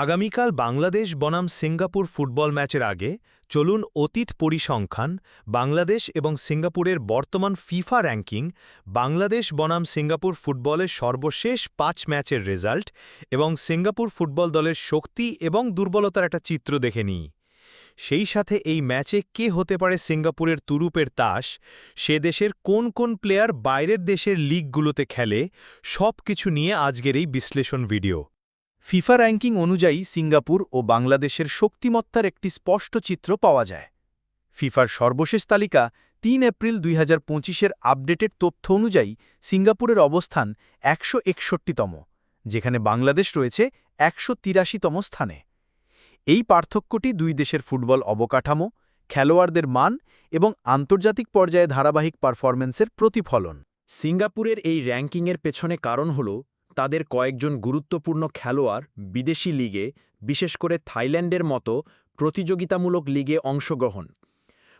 আগামীকাল বাংলাদেশ বনাম Singapore football ম্যাচের আগে চলুন অতীত পরিসংখ্যান, বাংলাদেশ এবং সিঙ্গাপুরের বর্তমান ফিফা র্যাঙ্কিং, বাংলাদেশ বনাম সিঙ্গাপুর ফুটবলের সর্বশেষ পাঁচ ম্যাচের রেজাল্ট এবং সিঙ্গাপুর ফুটবল দলের শক্তি এবং দুর্বলতার একটা চিত্র দেখে নিই। সেই সাথে এই ম্যাচে কে হতে পারে সিঙ্গাপুরের তুরুপের তাস, সে দেশের কোন কোন প্লেয়ার বাইরের দেশের লিগগুলোতে খেলে সব কিছু নিয়ে আজকের এই বিশ্লেষণ ভিডিও। ফিফা র্যাঙ্কিং অনুযায়ী সিঙ্গাপুর ও বাংলাদেশের শক্তিমত্তার একটি স্পষ্ট চিত্র পাওয়া যায়। ফিফার সর্বশেষ তালিকা তিন এপ্রিল দুই হাজার আপডেটেড তথ্য অনুযায়ী সিঙ্গাপুরের অবস্থান একশো একষট্টিতম, যেখানে বাংলাদেশ রয়েছে একশো তিরাশিতম স্থানে। এই পার্থক্যটি দুই দেশের ফুটবল অবকাঠামো, খেলোয়াড়দের মান এবং আন্তর্জাতিক পর্যায়ে ধারাবাহিক পারফরম্যান্সের প্রতিফলন। সিঙ্গাপুরের এই র্যাঙ্কিংয়ের পেছনে কারণ হল তাদের কয়েকজন গুরুত্বপূর্ণ খেলোয়াড় বিদেশি লিগে, বিশেষ করে থাইল্যান্ডের মতো প্রতিযোগিতামূলক লিগে অংশগ্রহণ।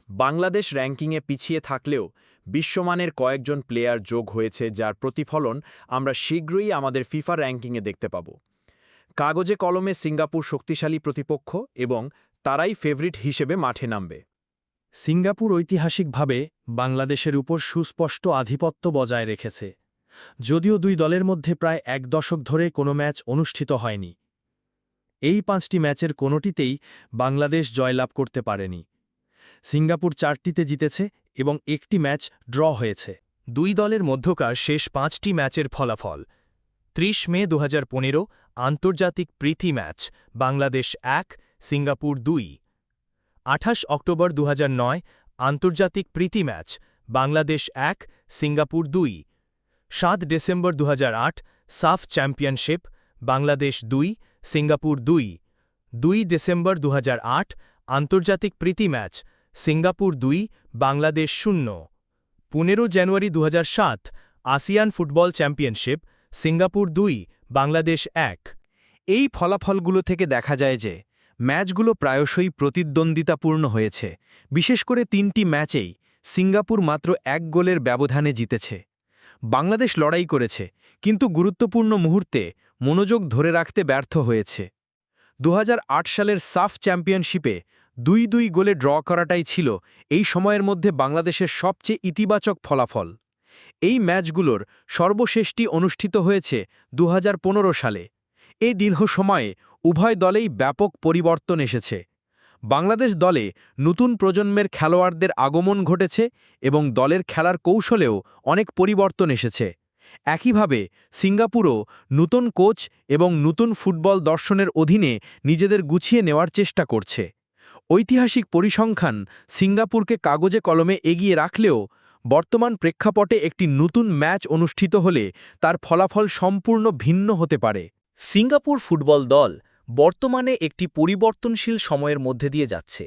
বাংলাদেশ র্যাঙ্কিংয়ে পিছিয়ে থাকলেও বিশ্বমানের কয়েকজন প্লেয়ার যোগ হয়েছে যার প্রতিফলন আমরা শীঘ্রই আমাদের ফিফা র্যাঙ্কিংয়ে দেখতে পাব। কাগজে কলমে সিঙ্গাপুর শক্তিশালী প্রতিপক্ষ এবং তারাই ফেভারিট হিসেবে মাঠে নামবে। সিঙ্গাপুর ঐতিহাসিকভাবে বাংলাদেশের উপর সুস্পষ্ট আধিপত্য বজায় রেখেছে। যদিও দুই দলের মধ্যে প্রায় এক দশক ধরে কোনো ম্যাচ অনুষ্ঠিত হয়নি। এই পাঁচটি ম্যাচের কোনোটিতেই বাংলাদেশ জয়লাভ করতে পারেনি। সিঙ্গাপুর চারটিতে জিতেছে এবং একটি ম্যাচ ড্র হয়েছে। দুই দলের মধ্যকার শেষ পাঁচটি ম্যাচের ফলাফল। ৩০ মে দুহাজার পনেরো আন্তর্জাতিক প্রীতি ম্যাচ, বাংলাদেশ এক, সিঙ্গাপুর দুই। আঠাশ অক্টোবর দু হাজার নয় আন্তর্জাতিক প্রীতি ম্যাচ, বাংলাদেশ এক, সিঙ্গাপুর দুই। সাত ডিসেম্বর দু হাজার আট, সাফ চ্যাম্পিয়নশিপ, বাংলাদেশ দুই, সিঙ্গাপুর দুই। দুই ডিসেম্বর দুহাজার আট, আন্তর্জাতিক প্রীতি ম্যাচ, সিঙ্গাপুর দুই, বাংলাদেশ শূন্য। পনেরো জানুয়ারি দু হাজার সাত, আসিয়ান ফুটবল চ্যাম্পিয়নশিপ, সিঙ্গাপুর দুই, বাংলাদেশ এক। এই ফলাফলগুলো থেকে দেখা যায় যে, ম্যাচগুলো প্রায়শই প্রতিদ্বন্দ্বিতাপূর্ণ হয়েছে। বিশেষ করে তিনটি ম্যাচেই সিঙ্গাপুর মাত্র এক গোলের ব্যবধানে জিতেছে। বাংলাদেশ লড়াই করেছে, কিন্তু গুরুত্বপূর্ণ মুহূর্তে মনোযোগ ধরে রাখতে ব্যর্থ হয়েছে। দু হাজার আট সালের সাফ চ্যাম্পিয়নশিপে দুই দুই গোলে ড্র করাটাই ছিল এই সময়ের মধ্যে বাংলাদেশের সবচেয়ে ইতিবাচক ফলাফল। এই ম্যাচগুলোর সর্বশেষটি অনুষ্ঠিত হয়েছে দু হাজার পনেরো সালে। এই দীর্ঘ সময়ে উভয় দলেই ব্যাপক পরিবর্তন এসেছে। বাংলাদেশ দলে নতুন প্রজন্মের খেলোয়াড়দের আগমন ঘটেছে এবং দলের খেলার কৌশলেও অনেক পরিবর্তন এসেছে। একইভাবে, সিঙ্গাপুরও নতুন কোচ এবং নতুন ফুটবল দর্শনের অধীনে নিজেদের গুছিয়ে নেওয়ার চেষ্টা করছে। ঐতিহাসিক পরিসংখ্যান সিঙ্গাপুরকে কাগজে কলমে এগিয়ে রাখলেও বর্তমান প্রেক্ষাপটে একটি নতুন ম্যাচ অনুষ্ঠিত হলে তার ফলাফল সম্পূর্ণ ভিন্ন হতে পারে। সিঙ্গাপুর ফুটবল দল বর্তমানে একটি পরিবর্তনশীল সময়ের মধ্যে দিয়ে যাচ্ছে।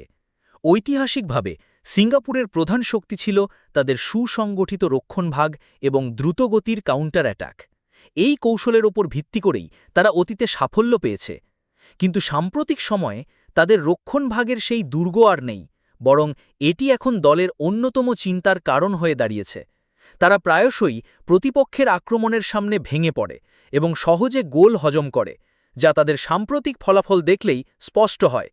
ঐতিহাসিকভাবে, সিঙ্গাপুরের প্রধান শক্তি ছিল তাদের সুসংগঠিত রক্ষণভাগ এবং দ্রুতগতির কাউন্টার অ্যাটাক এই কৌশলের ওপর ভিত্তি করেই তারা অতীতে সাফল্য পেয়েছে। কিন্তু সাম্প্রতিক সময়ে তাদের রক্ষণভাগের সেই দুর্গ আর নেই, বরং এটি এখন দলের অন্যতম চিন্তার কারণ হয়ে দাঁড়িয়েছে। তারা প্রায়শই প্রতিপক্ষের আক্রমণের সামনে ভেঙে পড়ে এবং সহজে গোল হজম করে। যা তাদের সাম্প্রতিক ফলাফল দেখলেই স্পষ্ট হয়।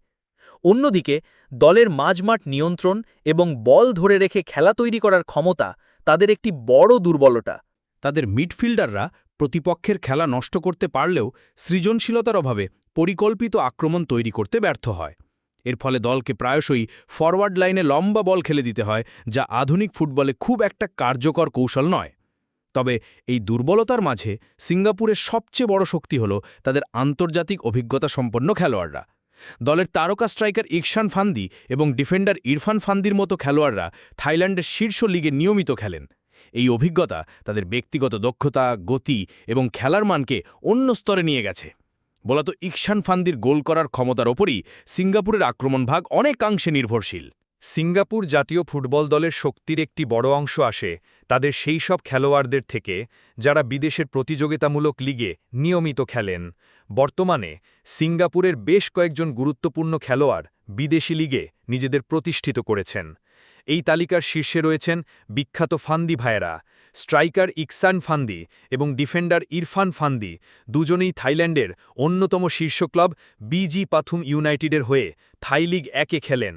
অন্যদিকে, দলের মাঝমাঠ নিয়ন্ত্রণ এবং বল ধরে রেখে খেলা তৈরি করার ক্ষমতা তাদের একটি বড় দুর্বলতা। তাদের মিডফিল্ডাররা প্রতিপক্ষের খেলা নষ্ট করতে পারলেও সৃজনশীলতার অভাবে পরিকল্পিত আক্রমণ তৈরি করতে ব্যর্থ হয়। এর ফলে দলকে প্রায়শই ফরওয়ার্ড লাইনে লম্বা বল খেলে দিতে হয়, যা আধুনিক ফুটবলে খুব একটা কার্যকর কৌশল নয়। তবে এই দুর্বলতার মাঝে সিঙ্গাপুরের সবচেয়ে বড় শক্তি হল তাদের আন্তর্জাতিক অভিজ্ঞতা সম্পন্ন খেলোয়াড়রা। দলের তারকা স্ট্রাইকার ইকশান ফান্দি এবং ডিফেন্ডার ইরফান ফান্দির মতো খেলোয়াড়রা থাইল্যান্ডের শীর্ষ লিগে নিয়মিত খেলেন। এই অভিজ্ঞতা তাদের ব্যক্তিগত দক্ষতা, গতি এবং খেলার মানকে অন্য স্তরে নিয়ে গেছে। বলত ইকশান ফান্দির গোল করার ক্ষমতার ওপরই সিঙ্গাপুরের আক্রমণভাগ অনেকাংশে নির্ভরশীল। সিঙ্গাপুর জাতীয় ফুটবল দলের শক্তির একটি বড় অংশ আসে তাদের সেই সব খেলোয়াড়দের থেকে যারা বিদেশের প্রতিযোগিতামূলক লিগে নিয়মিত খেলেন। বর্তমানে সিঙ্গাপুরের বেশ কয়েকজন গুরুত্বপূর্ণ খেলোয়াড় বিদেশি লিগে নিজেদের প্রতিষ্ঠিত করেছেন। এই তালিকার শীর্ষে রয়েছেন বিখ্যাত ফান্দি ভাইয়েরা স্ট্রাইকার ইকসান ফান্দি এবং ডিফেন্ডার ইরফান ফান্দি, দুজনেই থাইল্যান্ডের অন্যতম শীর্ষ ক্লাব বিজি পাথুম ইউনাইটেডের হয়ে থাই লিগ একে খেলেন।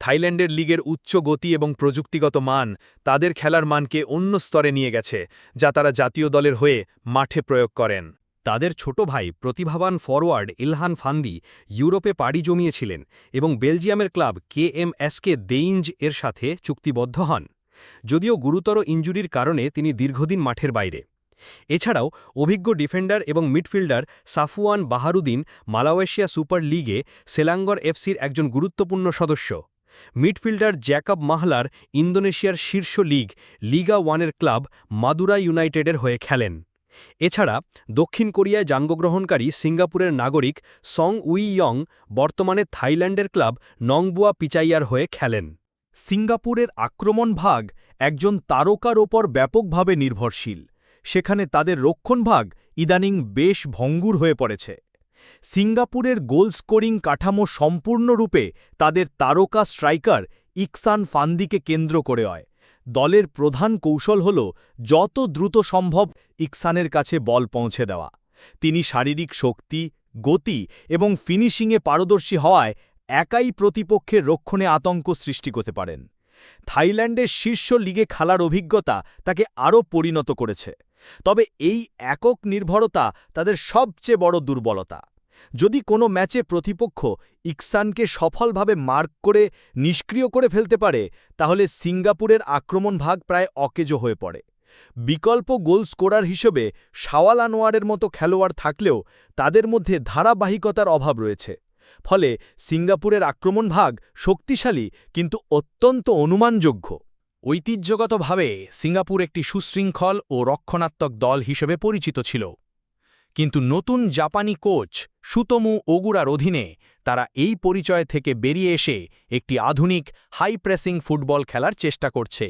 থাইল্যান্ডের লিগের উচ্চ গতি এবং প্রযুক্তিগত মান তাদের খেলার মানকে অন্য স্তরে নিয়ে গেছে, যা তারা জাতীয় দলের হয়ে মাঠে প্রয়োগ করেন। তাদের ছোট ভাই, প্রতিভাবান ফরওয়ার্ড ইলহান ফান্দি, ইউরোপে পাড়ি জমিয়েছিলেন এবং বেলজিয়ামের ক্লাব কেএমএসকে দেইঞ্জ এর সাথে চুক্তিবদ্ধ হন। যদিও গুরুতর ইঞ্জুরির কারণে তিনি দীর্ঘদিন মাঠের বাইরে। এছাড়াও, অভিজ্ঞ ডিফেন্ডার এবং midfielder Safuwan Baharudin Malaysia super লিগে সেলাঙ্গর এফসির একজন গুরুত্বপূর্ণ সদস্য। মিডফিল্ডার জ্যাকব মাহলার ইন্দোনেশিয়ার শীর্ষ লিগ, লিগা ওয়ানের ক্লাব মাদুরা ইউনাইটেডের হয়ে খেলেন। এছাড়া দক্ষিণ কোরিয়ায় জাঙ্গগ্রহণকারী সিঙ্গাপুরের নাগরিক সং উই ইয়ং বর্তমানে থাইল্যান্ডের ক্লাব নংবুয়া পিচাইয়ার হয়ে খেলেন। সিঙ্গাপুরের আক্রমণ ভাগ একজন তারকার ওপর ব্যাপকভাবে নির্ভরশীল। সেখানে তাদের রক্ষণভাগ ইদানিং বেশ ভঙ্গুর হয়ে পড়েছে। সিঙ্গাপুরের গোল স্কোরিং কাঠামো সম্পূর্ণরূপে তাদের তারকা স্ট্রাইকার ইকসান ফান্দিকে কেন্দ্র করে হয়। দলের প্রধান কৌশল হল যত দ্রুত সম্ভব ইকসানের কাছে বল পৌঁছে দেওয়া। তিনি শারীরিক শক্তি, গতি এবং ফিনিশিংয়ে পারদর্শী হওয়ায় একাই প্রতিপক্ষের রক্ষণে আতঙ্ক সৃষ্টি করতে পারেন। থাইল্যান্ডের শীর্ষ লিগে খেলার অভিজ্ঞতা তাকে আরও পরিণত করেছে। তবে এই একক নির্ভরতা তাদের সবচেয়ে বড় দুর্বলতা। যদি কোনো ম্যাচে প্রতিপক্ষ ইকসানকে সফলভাবে মার্ক করে নিষ্ক্রিয় করে ফেলতে পারে, তাহলে সিঙ্গাপুরের আক্রমণ ভাগ প্রায় অকেজো হয়ে পড়ে। বিকল্প গোল স্কোরার হিসেবে শাওয়াল আনোয়ারের মতো খেলোয়াড় থাকলেও তাদের মধ্যে ধারাবাহিকতার অভাব রয়েছে। ফলে সিঙ্গাপুরের আক্রমণ ভাগ শক্তিশালী কিন্তু অত্যন্ত অনুমানযোগ্য। ঐতিহ্যগতভাবে সিঙ্গাপুর একটি সুশৃঙ্খল ও রক্ষণাত্মক দল হিসেবে পরিচিত ছিল। কিন্তু নতুন জাপানি কোচ সুতমু ওগুড়ার অধীনে তারা এই পরিচয় থেকে বেরিয়ে এসে একটি আধুনিক হাই প্রেসিং ফুটবল খেলার চেষ্টা করছে।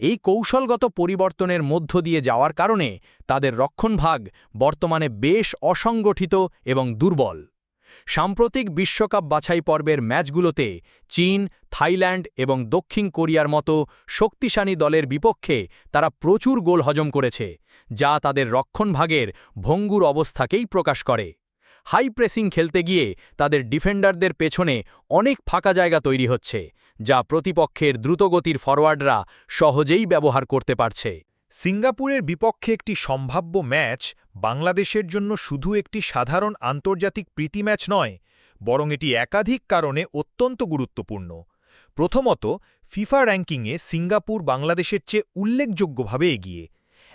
এই কৌশলগত পরিবর্তনের মধ্য দিয়ে যাওয়ার কারণে তাদের রক্ষণভাগ বর্তমানে বেশ অসংগঠিত এবং দুর্বল। সাম্প্রতিক বিশ্বকাপ বাছাই পর্বের ম্যাচগুলোতে চীন, থাইল্যান্ড এবং দক্ষিণ কোরিয়ার মতো শক্তিশালী দলের বিপক্ষে তারা প্রচুর গোল হজম করেছে, যা তাদের রক্ষণভাগের ভঙ্গুর অবস্থাকেই প্রকাশ করে। হাই প্রেসিং খেলতে গিয়ে তাদের ডিফেন্ডারদের পেছনে অনেক ফাঁকা জায়গা তৈরি হচ্ছে, যা প্রতিপক্ষের দ্রুতগতির ফরওয়ার্ডরা সহজেই ব্যবহার করতে পারছে। সিঙ্গাপুরের বিপক্ষে একটি সম্ভাব্য ম্যাচ বাংলাদেশের জন্য শুধু একটি সাধারণ আন্তর্জাতিক প্রীতি ম্যাচ নয়, বরং এটি একাধিক কারণে অত্যন্ত গুরুত্বপূর্ণ। প্রথমত, ফিফা র্যাঙ্কিংয়ে সিঙ্গাপুর বাংলাদেশের চেয়ে উল্লেখযোগ্যভাবে এগিয়ে।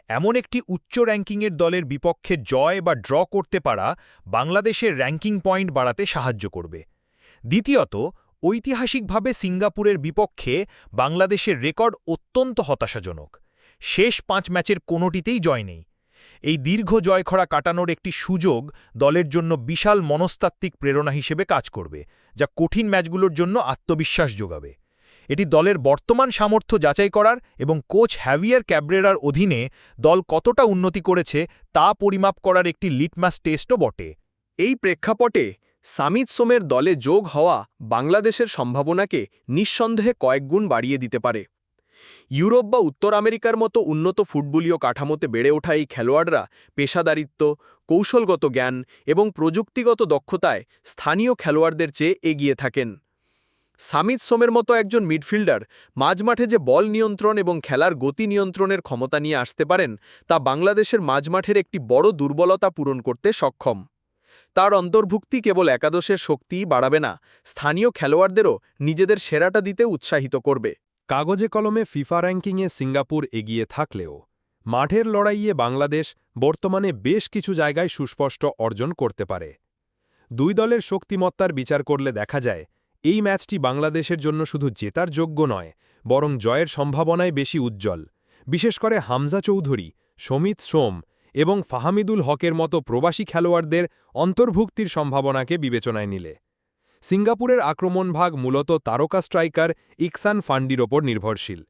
এমন একটি উচ্চ র্যাঙ্কিংয়ের দলের বিপক্ষে জয় বা ড্র করতে পারা বাংলাদেশের র্যাঙ্কিং পয়েন্ট বাড়াতে সাহায্য করবে। দ্বিতীয়ত, ঐতিহাসিকভাবে সিঙ্গাপুরের বিপক্ষে বাংলাদেশের রেকর্ড অত্যন্ত হতাশাজনক। শেষ পাঁচ ম্যাচের কোনোটিতেই জয় নেই। এই দীর্ঘ জয়খরা কাটানোর একটি সুযোগ দলের জন্য বিশাল মনস্তাত্ত্বিক প্রেরণা হিসেবে কাজ করবে, যা কঠিন ম্যাচগুলোর জন্য আত্মবিশ্বাস যোগাবে। এটি দলের বর্তমান সামর্থ্য যাচাই করার এবং কোচ হ্যাভিয়ার ক্যাব্রেরার অধীনে দল কতটা উন্নতি করেছে তা পরিমাপ করার একটি লিটমাস টেস্টও বটে। এই প্রেক্ষাপটে সামিত সোমের দলে যোগ হওয়া বাংলাদেশের সম্ভাবনাকে নিঃসন্দেহে কয়েকগুণ বাড়িয়ে দিতে পারে। ইউরোপ বা উত্তর আমেরিকার মতো উন্নত ফুটবলীয় কাঠামোতে বেড়ে ওঠা এই খেলোয়াড়রা পেশাদারিত্ব, কৌশলগত জ্ঞান এবং প্রযুক্তিগত দক্ষতায় স্থানীয় খেলোয়াড়দের চেয়ে এগিয়ে থাকেন। সামিত সোমের মতো একজন মিডফিল্ডার মাঝমাঠে যে বল নিয়ন্ত্রণ এবং খেলার গতি নিয়ন্ত্রণের ক্ষমতা নিয়ে আসতে পারেন, তা বাংলাদেশের মাঝমাঠের একটি বড় দুর্বলতা পূরণ করতে সক্ষম। তার অন্তর্ভুক্তি কেবল একাদশের শক্তিই বাড়াবে না, স্থানীয় খেলোয়াড়দেরও নিজেদের সেরাটা দিতে উৎসাহিত করবে। কাগজে কলমে ফিফা র্যাঙ্কিংয়ে সিঙ্গাপুর এগিয়ে থাকলেও, মাঠের লড়াইয়ে বাংলাদেশ বর্তমানে বেশ কিছু জায়গায় সুস্পষ্ট অর্জন করতে পারে। দুই দলের শক্তিমত্তার বিচার করলে দেখা যায়, এই ম্যাচটি বাংলাদেশের জন্য শুধু জেতার যোগ্য নয়, বরং জয়ের সম্ভাবনায় বেশি উজ্জ্বল। বিশেষ করে হামজা চৌধুরী, সমিত সোম এবং ফাহামিদুল হকের মতো প্রবাসী খেলোয়াড়দের অন্তর্ভুক্তির সম্ভাবনাকে বিবেচনায় নিলে। সিঙ্গাপুরের আক্রমণভাগ মূলত তারকা স্ট্রাইকার ইকসান ফান্ডির ওপর নির্ভরশীল।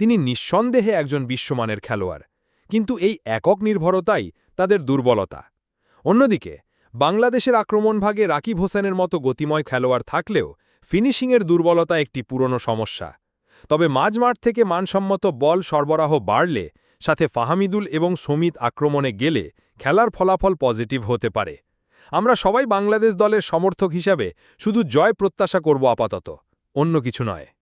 তিনি নিঃসন্দেহে একজন বিশ্বমানের খেলোয়াড়, কিন্তু এই একক নির্ভরতাই তাদের দুর্বলতা। অন্যদিকে, বাংলাদেশের আক্রমণভাগে রাকিব হোসেনের মতো গতিময় খেলোয়াড় থাকলেও ফিনিশিংয়ের দুর্বলতা একটি পুরনো সমস্যা। তবে মাঝমাঠ থেকে মানসম্মত বল সরবরাহ বাড়লে, সাথে ফাহামিদুল এবং সমিত আক্রমণে গেলে খেলার ফলাফল পজিটিভ হতে পারে। আমরা সবাই বাংলাদেশ দলের সমর্থক হিসাবে শুধু জয় প্রত্যাশা করব আপাতত অন্য কিছু নয়।